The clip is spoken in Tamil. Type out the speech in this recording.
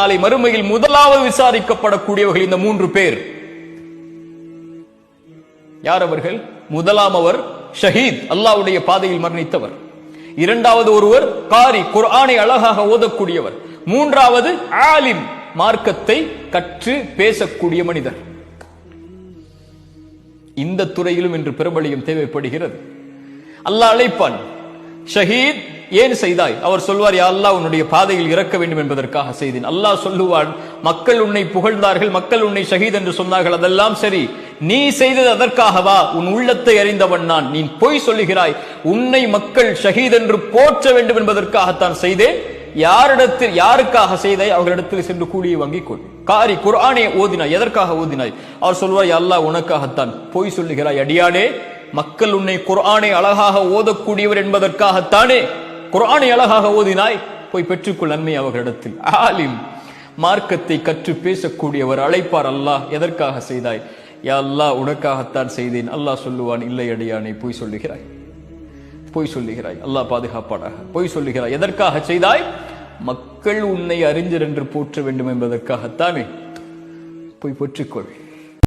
நாளை மறுமையில் முதலாவது விசாரிக்கப்படக்கூடியவர்கள் இந்த மூன்று பேர். யார் அவர்கள்? முதலாம் அவர் ஷஹீத் அல்லாவுடைய பாதையில் மரணித்தவர். இரண்டாவது ஒருவர் காரி குர்ஆனை அழகாக ஓதக்கூடியவர். மூன்றாவது ஆலிம் மார்க்கத்தை கற்று பேசக்கூடிய மனிதர். இந்த துறையிலும் இன்று பிரபலியம் தேவைப்படுகிறது. அல்லாஹ் அழைப்பான் ஷஹீத் ஏன் செய்தாய்? அவர் சொல்வார் யா அல்லாஹ் உன்னுடைய பாதையில் இறக்க வேண்டும் என்பதற்காக செய்தேன். அல்லாஹ் சொல்லுவான் மக்கள் உன்னை புகழ்ந்தார்கள் மக்கள் உன்னை ஷஹீத் என்று சொன்னார்கள் அதெல்லாம் சரி. நீ செய்தது அதற்காகவா? உன் உள்ளத்தை அறிந்தவன் நான். நீ பொய் சொல்லுகிறாய். உன்னை மக்கள் ஷஹீத் என்று போற்ற வேண்டும் என்பதற்காகத்தான் செய்தேன். யாரிடத்தில் யாருக்காக செய்தாய்? அவர்களிடத்தில் சென்று கூலியை வாங்கிக் கொள். காரி குர்ஆனை ஓதினாய். எதற்காக ஓதினாய்? அவர் சொல்வார் அல்லாஹ் உனக்காகத்தான் பொய் சொல்லுகிறாய் அடியானே. மக்கள் உன்னை குர்ஆனை அழகாக ஓதக்கூடியவர் என்பதற்காகத்தானே. குரானை அழகாக ஓதினாய். போய் பெற்றுக்கொள் நன்மை அவர்களிடத்தில். ஆலிம். மார்க்கத்தை கற்று பேசக்கூடியவர் அழைப்பார் அல்லாஹ் எதற்காக செய்தாய்? யா அல்லாஹ் உனக்காகத்தான் செய்தேன். அல்லாஹ் சொல்லுவான் இல்லை அடியானை பொய் சொல்லுகிறாய். பொய் சொல்லுகிறாய். அல்லாஹ் பாதுகாப்பாடாக பொய் சொல்லுகிறாய். எதற்காக செய்தாய்? மக்கள் உன்னை அறிஞர் என்று போற்ற வேண்டும் என்பதற்காகத்தானே. போய் பெற்றுக்கொள்.